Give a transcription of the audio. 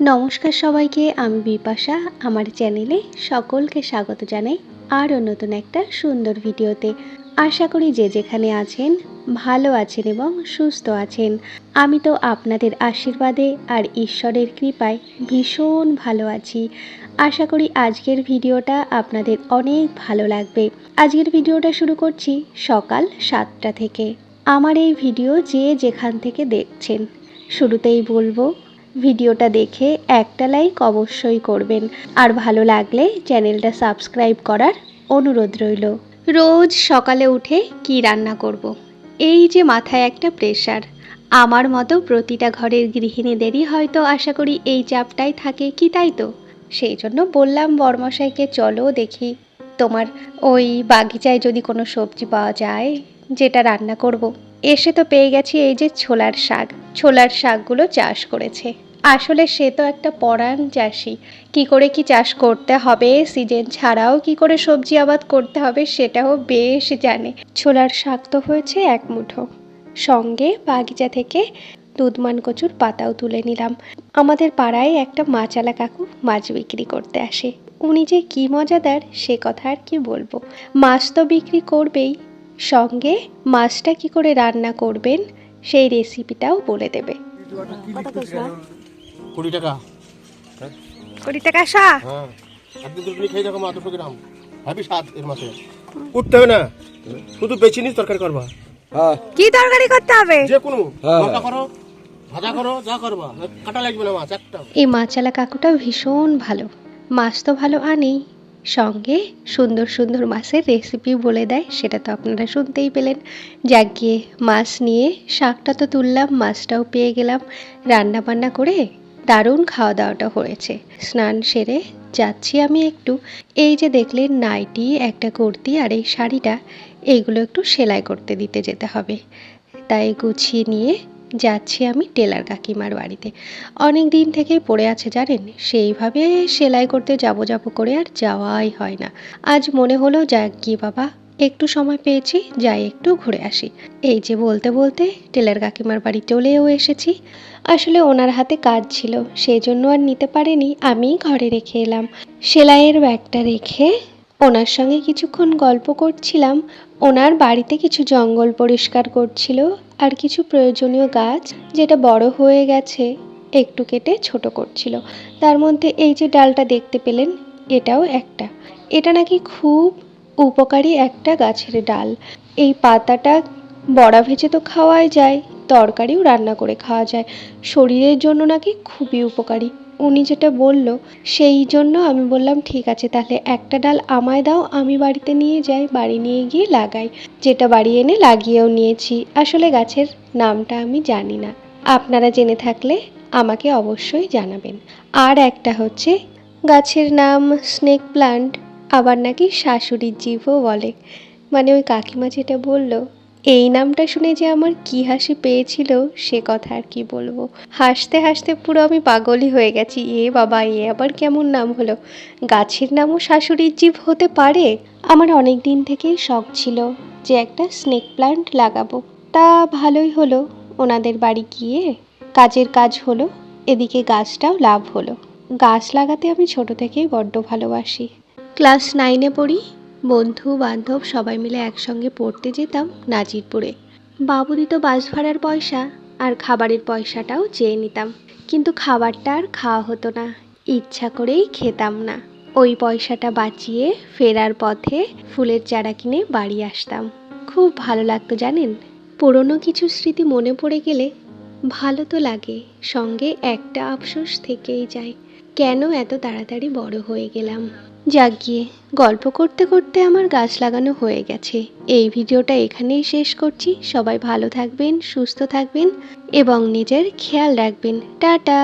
নমস্কার সবাইকে, আমি বিপাশা। আমার চ্যানেলে সকলকে স্বাগত জানাই আরও নতুন একটা সুন্দর ভিডিওতে। আশা করি যে যেখানে আছেন ভালো আছেন এবং সুস্থ আছেন। আমি তো আপনাদের আশীর্বাদে আর ঈশ্বরের কৃপায় ভীষণ ভালো আছি। আশা করি আজকের ভিডিওটা আপনাদের অনেক ভালো লাগবে। আজকের ভিডিওটা শুরু করছি সকাল সাতটা থেকে। আমার এই ভিডিও যে যেখান থেকে দেখছেন, শুরুতেই বলব, ভিডিওটা দেখে একটা লাইক অবশ্যই করবেন। আর ভালো লাগলে চ্যানেলটা সাবস্ক্রাইব করার অনুরোধ রইল। রোজ সকালে উঠে কি রান্না করব। এই যে মাথায় একটা প্রেশার আমার মতো প্রতিটা ঘরের গৃহিণীদেরই হয়তো আশা করি এই চাপটাই থাকে, কি তাই তো? সেই জন্য বললাম, বর্মশাইকে চলো দেখি তোমার ওই বাগিচায় যদি কোনো সবজি পাওয়া যায় যেটা রান্না করব। এসে তো পেয়ে গেছি এই যে ছোলার শাক। ছোলার শাকগুলো চাষ করেছে। আসলে সে তো একটা পরাণ চাষি। কি করে কি চাষ করতে হবে? সিজন ছাড়াও কি করে সবজি আবাদ করতে হবে সেটাও বেশ জানে। ছোলার শাক তো হয়েছে এক মুঠো। সঙ্গে বাগিচা থেকে দুধমান কচুর পাতাও তুলে নিলাম। আমাদের পাড়ায় একটা মাচালা কাকু মাছ বিক্রি করতে আসে। উনি যে কি মজাদার সে কথা আর কি বলব? মাছ তো বিক্রি করবেই। সঙ্গে মাছটা কি করে রান্না করবেন সেই রেসিপিটাও বলে দেবে। কুড়ি টাকা। কুড়ি টাকা শা? হ্যাঁ। একদিন দুটো খেয়ে দেখো মা দুশো গ্রাম। ভাবি স্বাদ এর মাসে। উঠতে হবে না। শুধু বেছে নিস তরকারি করবা। কি তরকারি করতে হবে? যে কোনো হ্যাঁ। লঙ্কা করো ভাজা করো যা করবা। কাটা লাগবে না মাছ একটা। এই মাছালা কাকুটা ভীষণ ভালো। মাছ তো ভালো আনেই সঙ্গে সুন্দর সুন্দর মাছের রেসিপি বলে দেয় সেটা তো আপনারা শুনতেই পেলেন। যাক গিয়ে মাছ নিয়ে শাকটা তো তুললাম মাছটাও পেয়ে গেলাম। রান্না বান্না করে দারুণ খাওয়া দাওয়াটা হয়েছে। স্নান সেরে যাচ্ছি আমি একটু। এই যে দেখলেন নাইটি, একটা কুর্তি আর এই শাড়িটা, এইগুলো একটু সেলাই করতে দিতে যেতে হবে। তাই গুছিয়ে নিয়ে যাচ্ছি আমি টেলার কাকিমার বাড়িতে। অনেক দিন থেকেই পড়ে আছে জানেন, সেইভাবে সেলাই করতে যাব যাব করে আর যাওয়াই হয় না। আজ মনে হলো যাক গিয়ে বাবা একটু সময় পেয়েছি, যাই একটু ঘুরে আসি। এই যে বলতে বলতে টেলার কাকিমার বাড়ি চলেও এসেছি। আসলে ওনার হাতে কাজ ছিল সেই জন্য আর নিতে পারেনি, আমি ঘরে রেখে এলাম। সেলাইয়ের ব্যাগটা রেখে ওনার সঙ্গে কিছুক্ষণ গল্প করছিলাম। ওনার বাড়িতে কিছু জঙ্গল পরিষ্কার করছিল, আর কিছু প্রয়োজনীয় গাছ যেটা বড় হয়ে গেছে, একটু কেটে ছোট করছিল। তার মধ্যে এই যে ডালটা দেখতে পেলেন, এটাও একটা। এটা নাকি খুব উপকারী একটা গাছের ডাল। এই পাতাটা বড়া ভেজে তো খাওয়াই যায়, তরকারিও রান্না করে খাওয়া যায়। শরীরের জন্য নাকি খুবই উপকারী। উনি যেটা বলল, সেই জন্য আমি বললাম, ঠিক আছে, তাহলে একটা ডাল আমায় দাও, আমি বাড়িতে নিয়ে যাই, বাড়ি নিয়ে গিয়ে লাগাই। যেটা বাড়ি এনে লাগিয়েও নিয়েছি। আসলে গাছের নামটা আমি জানি না। আপনারা জেনে থাকলে আমাকে অবশ্যই জানাবেন। আর একটা হচ্ছে, গাছের নাম স্নেক প্লান্ট। আবার নাকি শাশুড়ির জীবও বলে। মানে ওই কাকিমা যেটা বলল, এই নামটা শুনে যে আমার কি হাসি পেয়েছিল, সে কথা আর কি বলব। হাসতে হাসতে পুরো আমি পাগলই হয়ে গেছি। এ বাবা, এ আবার কেমন নাম হলো? গাছের নামও শাশুড়ির জীব হতে পারে? আমার অনেক দিন থেকেই শখ ছিল যে একটা স্নেক প্লান্ট লাগাবো। তা ভালোই হলো, ওনাদের বাড়ি গিয়ে কাজের কাজ হলো, এদিকে গাছটাও লাভ হলো। গাছ লাগাতে আমি ছোট থেকেই বড্ড ভালোবাসি। ক্লাস নাইনে পড়ি। বন্ধু, বান্ধব সবাই মিলে একসঙ্গে পড়তে যেতাম নাজিরপুরে। বাবু দিত বাস ভাড়ার পয়সা আর খাবারের পয়সাটাও চেয়ে নিতাম। কিন্তু খাবারটা আর খাওয়া হতো না, ইচ্ছা করেই খেতাম না। ওই পয়সাটা বাঁচিয়ে ফেরার পথে ফুলের চারা কিনে বাড়ি আসতাম। খুব ভালো লাগতো জানেন? পুরনো কিছু স্মৃতি মনে পড়ে গেলে ভালো তো লাগে, সঙ্গে একটা আফসোস থেকেই যায়। কেন এত তাড়াতাড়ি বড় হয়ে গেলাম? যাক গিয়ে গল্প করতে করতে আমার গাছ লাগানো হয়ে গেছে। এই ভিডিওটা এখানেই শেষ করছি। সবাই ভালো থাকবেন, সুস্থ থাকবেন এবং নিজের খেয়াল রাখবেন। টাটা!